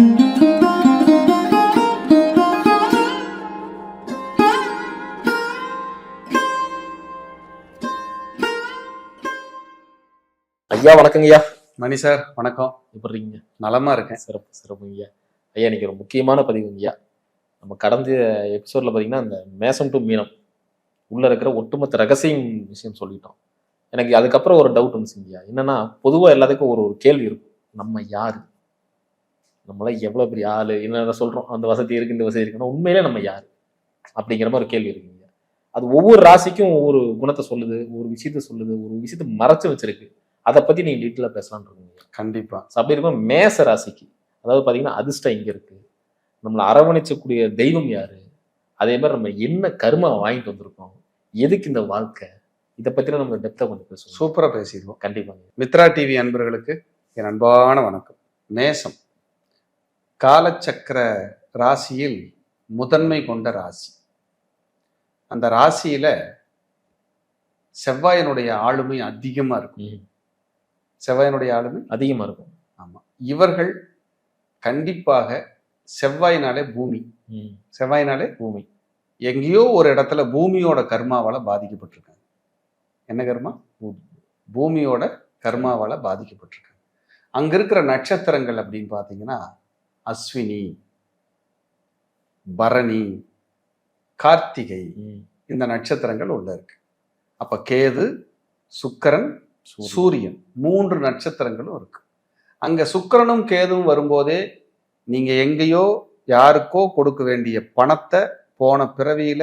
ஐயா வணக்கங்க ஐயா மணி சார் வணக்கம். எப்படி இருக்கீங்க நலமா இருக்கேன். சிறப்பு சிறப்புங்க ஐயா ஐயா இன்னைக்கு ஒரு முக்கியமான பதிவுங்க ஐயா நம்ம கடந்த எபிசோட்ல பாத்தீங்கன்னா இந்த மேசம் டு மீனம் உள்ள இருக்கிற ஒட்டுமொத்த ரகசியம் விஷயம் சொல்லிட்டோம். எனக்கு அதுக்கப்புறம் ஒரு டவுட் வந்துச்சுங்க ஐயா என்னன்னா பொதுவா எல்லாத்துக்கும் ஒரு ஒரு கேள்வி இருக்கும். நம்ம யாரு? நம்மளாம் எவ்வளவு பெரிய ஆளு என்ன சொல்றோம் அந்த வசதி இருக்கு இந்த வசதி இருக்குன்னா உண்மையிலே நம்ம யாரு? அப்படிங்கிற மாதிரி ஒரு கேள்வி இருக்குங்க அது ஒவ்வொரு ராசிக்கும் ஒவ்வொரு குணத்தை சொல்லுது ஒரு விஷயத்த சொல்லுது ஒரு விஷயத்த மறைச்சு வச்சிருக்கு. அதை பத்தி நீங்க டீட்டெயிலாக பேசலாம்னு இருக்கீங்க. கண்டிப்பா. So, அப்படி இருக்கும் மேச ராசிக்கு அதாவது பாத்தீங்கன்னா அதிர்ஷ்டம் இங்க இருக்கு. நம்மளை அரவணைச்சக்கூடிய தெய்வம் யாரு? அதே மாதிரி நம்ம என்ன கருமா வாங்கிட்டு வந்திருக்கோம்? எதுக்கு இந்த வாழ்க்கை? இதை பத்தின நம்ம டெப்தா கொஞ்சம் பேசுவோம். சூப்பரா பேசிடுவோம். கண்டிப்பாங்க. மித்ரா டிவி அன்பர்களுக்கு என் அன்பான வணக்கம். நேசம். காலச்சக்கர ராசியில் முதன்மை கொண்ட ராசி. அந்த ராசியில செவ்வாயினுடைய ஆளுமை அதிகமா இருக்கும். செவ்வாயினுடைய ஆளுமை? அதிகமா இருக்கும். ஆமா. இவர்கள் கண்டிப்பாக செவ்வாயினாலே பூமி. செவ்வாயினாலே பூமி. எங்கேயோ ஒரு இடத்துல பூமியோட கர்மாவால பாதிக்கப்பட்டிருக்காங்க. என்ன கர்மா? பூமி. பூமியோட கர்மாவால பாதிக்கப்பட்டிருக்காங்க. அங்க இருக்கிற நட்சத்திரங்கள் அப்படின்னு பார்த்தீங்கன்னா அஸ்வினி பரணி கார்த்திகை. இந்த நட்சத்திரங்கள் உள்ள இருக்கு அப்ப கேது சுக்கிரன் சூரியன். மூன்று நட்சத்திரங்களும் இருக்கு அங்க சுக்கிரனும் கேதுவும் வரும்போதே நீங்க எங்கேயோ யாருக்கோ கொடுக்க வேண்டிய பணத்தை போன பிறவியில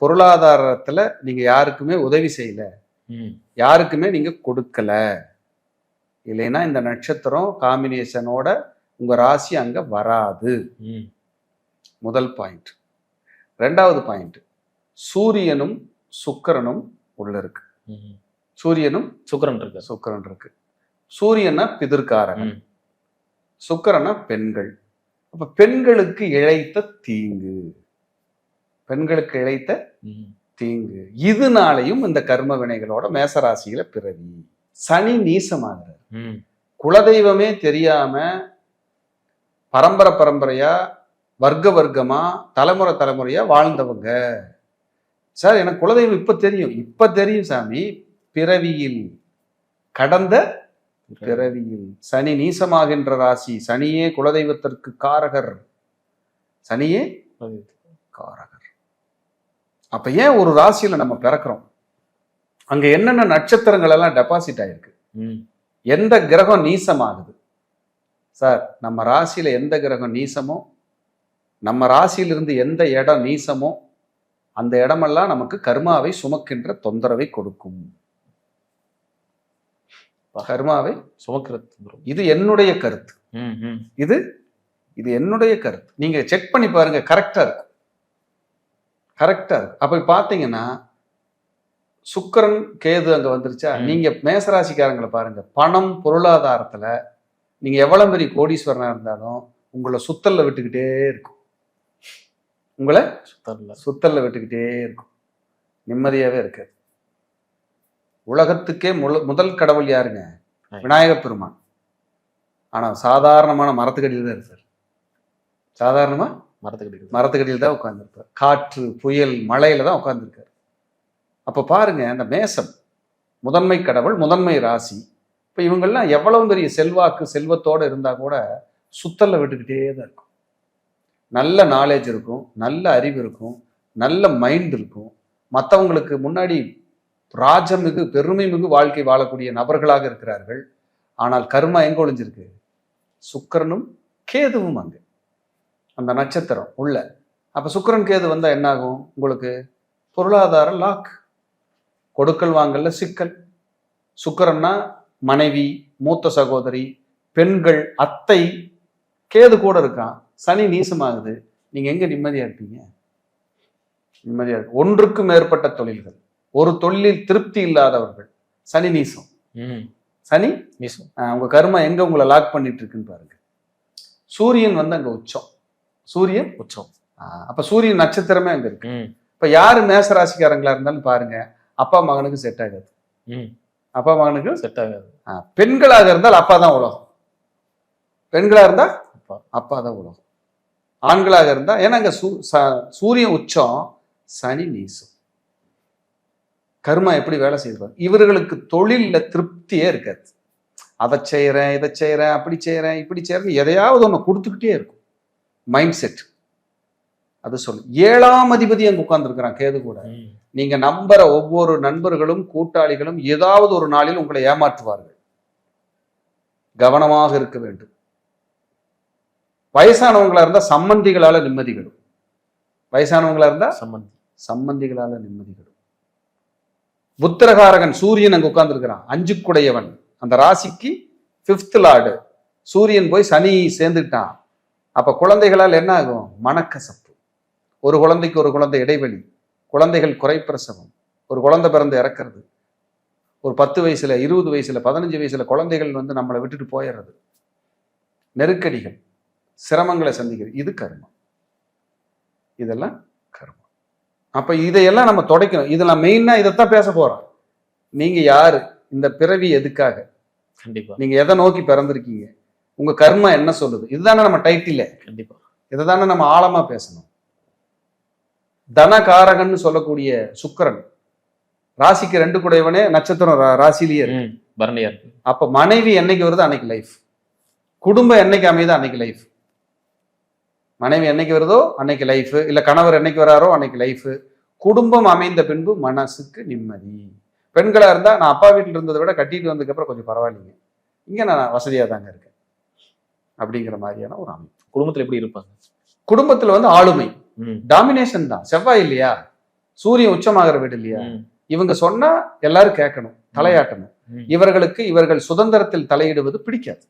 பொருளாதாரத்துல நீங்க யாருக்குமே உதவி செய்யல. யாருக்குமே நீங்க கொடுக்கல இல்லைன்னா இந்த நட்சத்திரம் காம்பினேஷனோட உங்க ராசி அங்க வராது. முதல் பாயிண்ட் ரெண்டாவது பாயிண்ட் சூரியனும் சுக்கிரனும் உள்ள இருக்கு. சூரியனும் சுக்கிரன் இருக்கு. சுக்கிரன் இருக்கு. சூரியனா பிதிர்காரகன். ம். சுக்கிரனா பெண்கள். அப்ப பெண்களுக்கு இழைத்த தீங்கு. பெண்களுக்கு இழைத்த. தீங்கு. இதனாலையும் இந்த கர்ம வினைகளோட மேசராசியில பிறவி. சனி நீசமாகிறார். குலதெய்வமே தெரியாம பரம்பரை பரம்பரையா வர்க்க வர்க்கமா தலைமுறை தலைமுறையா வாழ்ந்தவங்க. சார் எனக்கு குலதெய்வம் இப்ப தெரியும். இப்ப தெரியும் சாமி பிறவியில் கடந்த பிறவியில். சனி நீசமாகின்ற ராசி சனியே குலதெய்வத்திற்கு காரகர். சனியே. காரகர். அப்ப ஏன் ஒரு ராசியில நம்ம பிறக்கிறோம்? அங்க என்னென்ன நட்சத்திரங்கள் எல்லாம் டெபாசிட் ஆயிருக்கு. எந்த கிரகம் நீசமாகுது? சார் நம்ம ராசியில எந்த கிரகம் நீசமோ நம்ம ராசியிலிருந்து எந்த இடம் நீசமோ அந்த இடமெல்லாம் நமக்கு கர்மாவை சுமக்கின்ற தொந்தரவை கொடுக்கும் கர்மாவை சுமக்கிறது. இது என்னுடைய கருத்து ம். ம். இது இது என்னுடைய கருத்து நீங்க செக் பண்ணி பாருங்க கரெக்டா இருக்கும் கரெக்டா இருக்கு அப்ப பாத்தீங்கன்னா சுக்கிரன் கேது அங்க வந்துருச்சா. நீங்க மேசராசிக்காரங்களை பாருங்க பணம் பொருளாதாரத்துல நீங்க எவ்வளவு பெரிய கோடீஸ்வரனா இருந்தாலும் உங்களை சுத்தல்ல விட்டுக்கிட்டே இருக்கும். உங்களை சுத்தம் இல்ல சுத்தல்ல விட்டுக்கிட்டே இருக்கும். நிம்மதியாவே இருக்காது. உலகத்துக்கே முல முதல் கடவுள் யாருங்க. விநாயக பெருமான். ஆனா சாதாரணமான மரத்துக்கடியில் தான் இருப்பார். சாதாரணமா மரத்துக்கிட்டு மரத்துக்கடியில் தான் உட்கார்ந்துருப்பார். காற்று புயல் மழையில தான் உட்கார்ந்துருக்காரு. அப்ப பாருங்க அந்த மேசம். முதன்மை கடவுள் முதன்மை ராசி. இப்போ இவங்கெல்லாம் எவ்வளவு பெரிய செல்வாக்கு செல்வத்தோடு இருந்தால் கூட சுத்தல்ல விட்டுக்கிட்டே தான் இருக்கும். நல்ல நாலேஜ் இருக்கும் நல்ல அறிவு இருக்கும் நல்ல மைண்ட் இருக்கும். மற்றவங்களுக்கு முன்னாடி ராஜமிகு பெருமை மிகு வாழ்க்கை வாழக்கூடிய நபர்களாக இருக்கிறார்கள். ஆனால் கர்மா எங்கே ஒழிஞ்சிருக்கு சுக்கரனும் கேதுவும் அங்கே. அந்த நட்சத்திரம் உள்ள. அப்போ சுக்கரன் கேது வந்தால் என்னாகும் உங்களுக்கு? பொருளாதார லாக் கொடுக்கல் வாங்கல்ல சிக்கல். சுக்கிரன்னா மனைவி மூத்த சகோதரி பெண்கள் அத்தை கேது கூட இருக்கான். சனி நீசமாகுது. நீங்க எங்க நிம்மதியா இருப்பீங்க? நிம்மதியா இருக்கு. ஒன்றுக்கு மேற்பட்ட தொழில்கள். ஒரு தொழிலில் திருப்தி இல்லாதவர்கள். சனி நீசம். சனி ஆஹ் உங்க கர்மா எங்க உங்களை லாக் பண்ணிட்டு இருக்குன்னு பாருங்க. சூரியன் வந்து அங்க உச்சம். சூரியன் உச்சம். அப்ப சூரியன் நட்சத்திரமே அங்க இருக்கு. இப்ப யாரு மேசராசிக்காரங்களா இருந்தாலும் பாருங்க அப்பா மகனுக்கு செட் ஆகாது. அப்பா மகனுக்கு செட் ஆகாது. பெண்களாக இருந்தால் அப்பா தான் உலகம். பெண்களா இருந்தா அப்பா. அப்பா தான் உலகம். ஆண்களாக இருந்தா ஏன்னா அங்க சூ சூரியன் உச்சம் சனி நீசம். கர்மா எப்படி வேலை செய்வார் இவர்களுக்கு தொழில்ல திருப்தியே இருக்காது. அதை செய்கிறேன் இதை செய்கிறேன் அப்படி செய்கிறேன் இப்படி செய்கிறேன் எதையாவது ஒன்று கொடுத்துக்கிட்டே இருக்கும். மைண்ட் செட் அது சொல்லு. ஏழாம் அதிபதி அங்கே உட்கார்ந்துருக்கிறான் கேது கூட. ம். நீங்க நம்புற ஒவ்வொரு நண்பர்களும் கூட்டாளிகளும் ஏதாவது ஒரு நாளில் உங்களை ஏமாற்றுவார்கள். கவனமாக இருக்க வேண்டும். வயசானவங்களா இருந்தா சம்மந்திகளால நிம்மதி கெடும். வயசானவங்களா இருந்தா சம்மந்தி. சம்மந்திகளால நிம்மதி கெடும். புத்திரகாரகன் சூரியன் அங்க உட்கார்ந்துருக்கிறான். அஞ்சுக்குடையவன். அந்த ராசிக்கு பிப்த் லார்டு சூரியன் போய் சனி சேர்ந்துட்டான். அப்ப குழந்தைகளால் என்ன ஆகும்? மனக்கசப்பு. ஒரு குழந்தைக்கு ஒரு குழந்தை இடைவெளி. குழந்தைகள் குறைப்பிரசவம். ஒரு குழந்தை பிறந்து இறக்கிறது. ஒரு பத்து வயசுல இருபது வயசுல பதினஞ்சு வயசுல குழந்தைகள் வந்து நம்மளை விட்டுட்டு போயிடுறது. நெருக்கடிகள் சிரமங்களை சந்திக்கிறது. இது கர்மம் இதெல்லாம் கர்மம் அப்ப இதையெல்லாம் நம்ம தொடக்கணும். இதெல்லாம் மெயினா இதைத்தான் பேச போறோம். நீங்க யாரு? இந்த பிறவி எதுக்காக? கண்டிப்பா. நீங்க எதை நோக்கி பிறந்திருக்கீங்க? உங்க கர்மா என்ன சொல்லுது? இதுதானே நம்ம டைட்டில் கண்டிப்பா. இதை தானே நம்ம ஆழமா பேசணும். தனகாரகன்னு சொல்லக்கூடிய சுக்கிரன் ராசிக்கு ரெண்டு கூடையவனே நட்சத்திரம் ரா- ராசியிலேயே இருக்கு. ம். பரணியா இருக்கு. அப்ப மனைவி என்னைக்கு வருதோ? அன்னைக்கு லைஃப் குடும்பம் என்னைக்கு அமையுதோ அன்னைக்கு லைஃப் மனைவி என்னைக்கு வருதோ? அன்னைக்கு லைஃப் இல்ல கணவர் என்னைக்கு வராரோ? அன்னைக்கு லைஃப் குடும்பம் அமைந்த பின்பு மனசுக்கு நிம்மதி. பெண்களா இருந்தா நான் அப்பா வீட்டில் இருந்ததை விட கட்டிட்டு வந்ததுக்கு அப்புறம் கொஞ்சம் பரவாயில்லைங்க. இங்க நான் வசதியா தாங்க இருக்கேன். அப்படிங்கிற மாதிரியான ஒரு அமைப்பு. குடும்பத்துல எப்படி இருப்பாங்க? குடும்பத்துல வந்து ஆளுமை. டாமினேஷன் தான். செவ்வாய் இல்லையா? சூரியன் உச்சமாகிற வீடு இல்லையா. இவங்க சொன்னா எல்லாரும் கேட்கணும் தலையாட்டணும். இவர்களுக்கு இவர்கள் சுதந்திரத்தில் தலையிடுவது பிடிக்காது.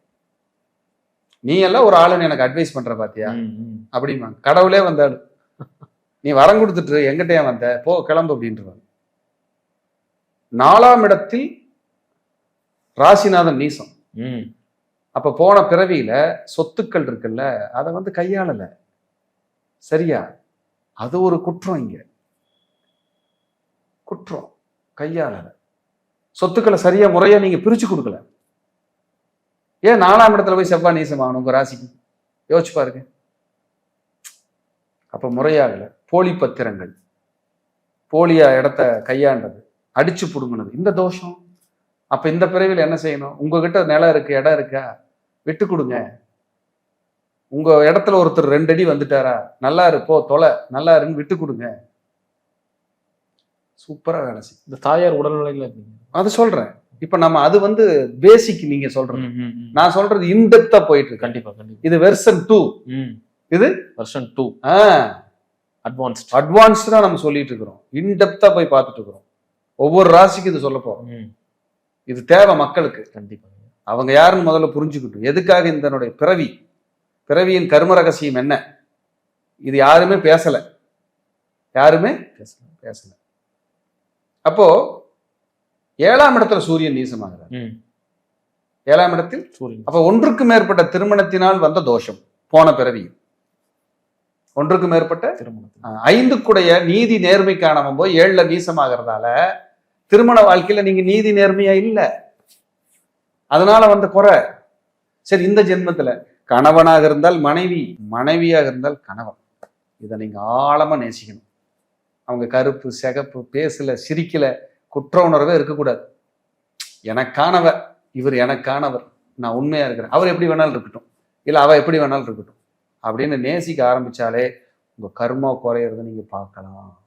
நீ எல்லாம் ஒரு ஆளுன்னு எனக்கு அட்வைஸ் பண்ற பாத்தியா? ம். ம். அப்படிம்பாங்க. கடவுளே வந்தாடு நீ வரம் கொடுத்துட்டு எங்கிட்ட வந்த? போ கிளம்பு அப்படின்றவாங்க. நாலாம் இடத்தில் ராசிநாதன் நீசம். அப்ப போன பிறவியில சொத்துக்கள் இருக்குல்ல அதை வந்து கையாளல. சரியா? அது ஒரு குற்றம் இங்க. குற்றம் கையாளல. சொத்துக்களை சரியா முறையா நீங்க பிரிச்சு கொடுக்கல. ஏன் நாலாம் இடத்துல போய் செவ்வாய் நீசம் ஆகணும் உங்க ராசிக்கு? யோசிச்சு பாருங்க. அப்ப முறையாகல. போலி பத்திரங்கள். போலியா இடத்த கையாண்டது. அடிச்சு புடுங்கினது. இந்த தோஷம். அப்ப இந்த பிறவியில் என்ன செய்யணும்? உங்ககிட்ட நிலம் இருக்கு இடம் இருக்கா? விட்டு கொடுங்க. உங்க இடத்துல ஒருத்தர் ரெண்டு அடி வந்துட்டாரா? நல்லா இருப்போ தொலை. நல்லா இருன்னு விட்டு கொடுங்க. சூப்பரா வேலை செய்யும் இந்த தாயார் உடல்நிலையில இருக்கீங்க. அது சொல்றேன். இப்ப நம்ம அது வந்து பேசிக் நீங்க சொல்றது. ம். ம். ம். நான் சொல்றது இன்டெப்தா போயிட்டு இருக்கு. கண்டிப்பா கண்டிப்பா. இது வெர்சன் டூ. இது? வெர்ஷன் டூ அட்வான்ஸ்ட் அட்வான்ஸ்டா நம்ம சொல்லிட்டு இருக்கிறோம். இன்டெப்தா போய் பார்த்துட்டு இருக்கிறோம். ஒவ்வொரு ராசிக்கு இது சொல்ல போறோம். ம். இது தேவை மக்களுக்கு. கண்டிப்பா அவங்க யாருன்னு முதல்ல புரிஞ்சுக்கிட்டும் எதுக்காக இதனுடைய பிறவி? பிறவியின் கர்ம ரகசியம் என்ன? இது யாருமே பேசல. யாருமே? பேசலாம் பேசல. அப்போ ஏழாம் இடத்துல சூரியன் நீசமாகிறார். ஏழாம் இடத்தில் சூரியன். அப்ப ஒன்றுக்கு மேற்பட்ட திருமணத்தினால் வந்த தோஷம் போன பிறவி. ஒன்றுக்கு மேற்பட்ட அஹ், ஐந்துக்குடைய நீதி நேர்மைக்கானவன் போய் ஏழுல நீசமாகறதால திருமண வாழ்க்கையில நீங்க நீதி நேர்மையா இல்ல. அதனால வந்த குறை. சரி இந்த ஜென்மத்துல கணவனாக இருந்தால் மனைவி மனைவியாக இருந்தால் கணவன். இதை நீங்க ஆழமா நேசிக்கணும். அவங்க கருப்பு சிகப்பு பேசல சிரிக்கல குற்ற உணர்வே இருக்கக்கூடாது. எனக்கானவ இவர் எனக்கானவர். நான் உண்மையா இருக்கிறேன். அவர் எப்படி வேணாலும் இருக்கட்டும். இல்ல அவ எப்படி வேணாலும் இருக்கட்டும். அப்படின்னு நேசிக்க ஆரம்பிச்சாலே உங்க கர்மா குறையிறத நீங்க பார்க்கலாம்.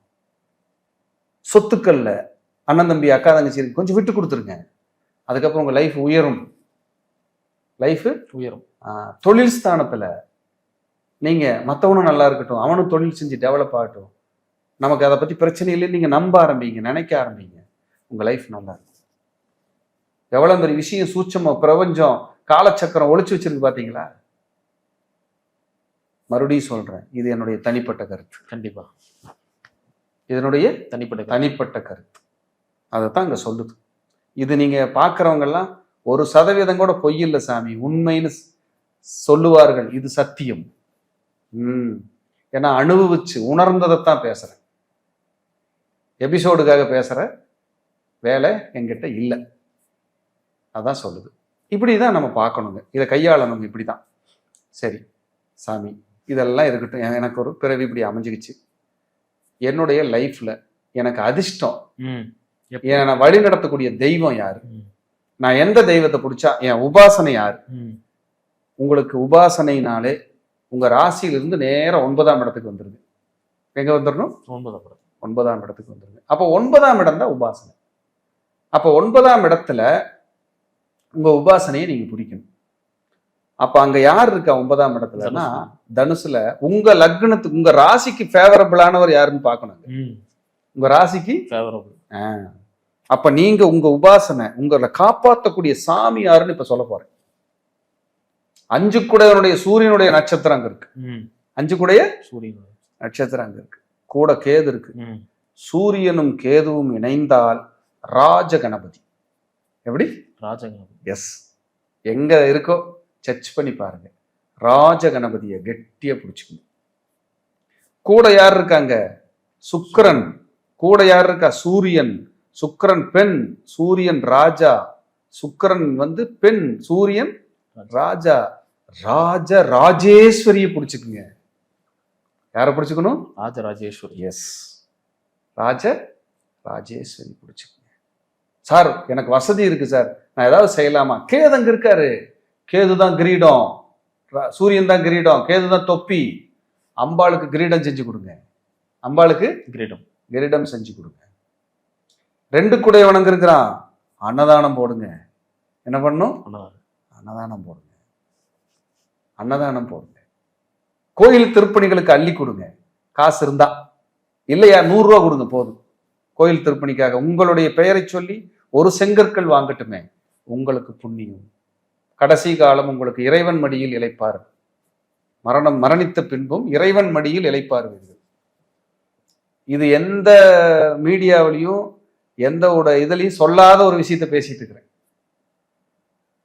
சொத்துக்கள்ல அண்ணன் தம்பி அக்கா தங்கச்சி கொஞ்சம் விட்டு கொடுத்துருங்க. அதுக்கப்புறம் உங்க லைஃப் உயரும். லைஃப் உயரும். தொழில் ஸ்தானத்துல நீங்க மத்தவனும் நல்லா இருக்கட்டும். அவனும் தொழில் செஞ்சு டெவலப் ஆகட்டும். நமக்கு அதை பத்தி பிரச்சனை இல்லைன்னு நீங்க நம்ப ஆரம்பிங்க நினைக்க ஆரம்பிங்க. உங்க லைஃப் நல்லா இருக்கும். எவ்வளவு பெரிய விஷயம் சூட்சமா பிரபஞ்சம் காலச்சக்கரம் ஒளிச்சு வச்சிருக்கு பாத்தீங்களா? மறுபடியும் சொல்றேன் இது என்னுடைய தனிப்பட்ட கருத்து. கண்டிப்பா. இதனுடைய தனிப்பட்ட. தனிப்பட்ட கருத்து. அதைத்தான் இங்க சொல்லுது. இது நீங்க பார்க்கறவங்க எல்லாம் ஒரு சதவீதம் கூட பொய் இல்லை சாமி. உண்மைன்னு சொல்லுவார்கள். இது சத்தியம். ம். ஏன்னா அனுபவிச்சு உணர்ந்ததைத்தான் பேசுறேன். எபிசோடுக்காக பேசுற வேலை என்கிட்ட இல்லை. அதான் சொல்லுது. இப்படிதான் நம்ம பார்க்கணுங்க. இதை கையாளணும் இப்படிதான். சரி சாமி இதெல்லாம் இருக்கட்டும். எனக்கு ஒரு பிறவி இப்படி அமைஞ்சிக்கிச்சு. என்னுடைய லைஃப்ல எனக்கு அதிர்ஷ்டம். ம். என்னை வழி நடத்தக்கூடிய தெய்வம் யாரு. நான் எந்த தெய்வத்தை பிடிச்சா என் உபாசனை யாரு? உங்களுக்கு உபாசனைனாலே உங்க ராசியிலிருந்து நேரா ஒன்பதாம் இடத்துக்கு வந்துருது. எங்க வந்துடணும் ஒன்பதாம் படம் ஒன்பதாம் இடத்துக்கு வந்துருது அப்போ ஒன்பதாம் இடம் தான் உபாசனை. அப்போ ஒன்பதாம் இடத்துல உங்க உபாசனையை நீங்க பிடிக்கணும். அப்ப அங்க யார் இருக்கா ஒன்பதாம் இடத்துலன்னா தனுசுல உங்க லக்னத்துக்கு உங்க ராசிக்கு ஃபேவரபிளானவர் யாருன்னு பார்க்கணும் உங்க ராசிக்கு ஃபேவரபிள். அப்ப நீங்க உங்க உபாசனை உங்களை காப்பாற்றக்கூடிய சாமி யாருன்னு இப்ப சொல்ல போறேன். அஞ்சு குடையனுடைய சூரியனுடைய நட்சத்திரம் அங்க இருக்கு. அஞ்சு குடைய சூரியன் நட்சத்திரம் அங்க இருக்கு. கூட கேது இருக்கு. சூரியனும் கேதுவும் இணைந்தால் ராஜ கணபதி. எப்படி? ராஜகணபதி எஸ் எங்க இருக்கோ சர்ச் பண்ணி பாருங்க. ராஜ கணபதியை கெட்டியா பிடிச்சுக்கணும் கூட யார் இருக்காங்க? சுக்கிரன். கூட யார் இருக்கா? சூரியன். சுக்கிரன் பெண் சூரியன் ராஜா. சுக்கிரன் வந்து பெண் சூரியன் ராஜா. ராஜ ராஜேஸ்வரியை பிடிச்சுக்குங்க. யாரை பிடிச்சுக்கணும்? ராஜராஜேஸ்வரி. எஸ் ராஜ ராஜேஸ்வரி பிடிச்சுக்கங்க. சார் எனக்கு வசதி இருக்கு சார் நான் ஏதாவது செய்யலாமா? கேது அங்க இருக்காரு. கேது தான் கிரீடம். சூரியன் தான் கிரீடம். கேது தான் தொப்பி. அம்பாளுக்கு கிரீடம் செஞ்சு கொடுங்க. அம்பாளுக்கு கிரீடம். கிரீடம் செஞ்சு கொடுங்க. ரெண்டு குடையவனங்க இருக்கிறான். அன்னதானம் போடுங்க. என்ன பண்ணும் அன்னதானம் போடுங்க. அன்னதானம் போடுங்க. கோயில் திருப்பணிகளுக்கு அள்ளி கொடுங்க. காசு இருந்தா. இல்லையா? நூறுரூவா கொடுங்க போதும். கோயில் திருப்பணிக்காக. உங்களுடைய பெயரை சொல்லி ஒரு செங்கற்கள் வாங்கட்டுமே. உங்களுக்கு புண்ணியம். கடைசி காலம் உங்களுக்கு இறைவன் மடியில் இழைப்பார். மரணம் மரணித்த பின்பும் இறைவன் மடியில் இழைப்பார்கள் இது எந்த மீடியாவிலையும் எந்த ஒரு இதுலையும் சொல்லாத ஒரு விஷயத்தை பேசிட்டு இருக்கிறேன்.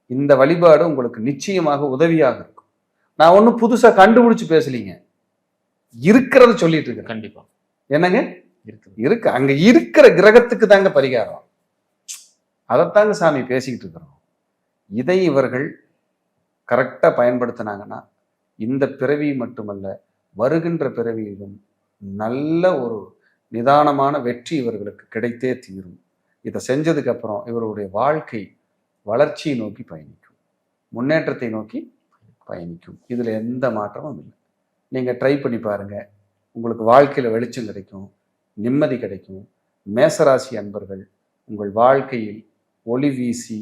இந்த வழிபாடு உங்களுக்கு நிச்சயமாக உதவியாகும். நான் ஒன்றும் புதுசா கண்டுபிடிச்சு பேசலீங்க. இருக்கிறத சொல்லிட்டு இருக்கிறேன். கண்டிப்பா. என்னங்க? இருக்குது இருக்கு. அங்க இருக்கிற கிரகத்துக்கு தாங்க பரிகாரம். அதைத்தாங்க சாமி பேசிக்கிட்டு இருக்கிறோம். இதை இவர்கள் கரெக்டா பயன்படுத்தினாங்கன்னா இந்த பிறவி மட்டுமல்ல வருகின்ற பிறவியிலும் நல்ல ஒரு நிதானமான வெற்றி இவர்களுக்கு கிடைத்தே தீரும். இதை செஞ்சதுக்கு அப்புறம் இவருடைய வாழ்க்கை வளர்ச்சியை நோக்கி பயணிக்கும். முன்னேற்றத்தை நோக்கி பயணிக்கும். இதில் எந்த மாற்றமும் இல்லை. நீங்கள் ட்ரை பண்ணி பாருங்க. உங்களுக்கு வாழ்க்கையில் வெளிச்சம் கிடைக்கும். நிம்மதி கிடைக்கும். மேசராசி அன்பர்கள் உங்கள் வாழ்க்கையில் ஒளி வீசி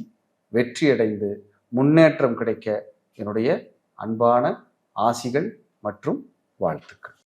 வெற்றியடைந்து முன்னேற்றம் கிடைக்க என்னுடைய அன்பான ஆசிகள் மற்றும் வாழ்த்துக்கள்.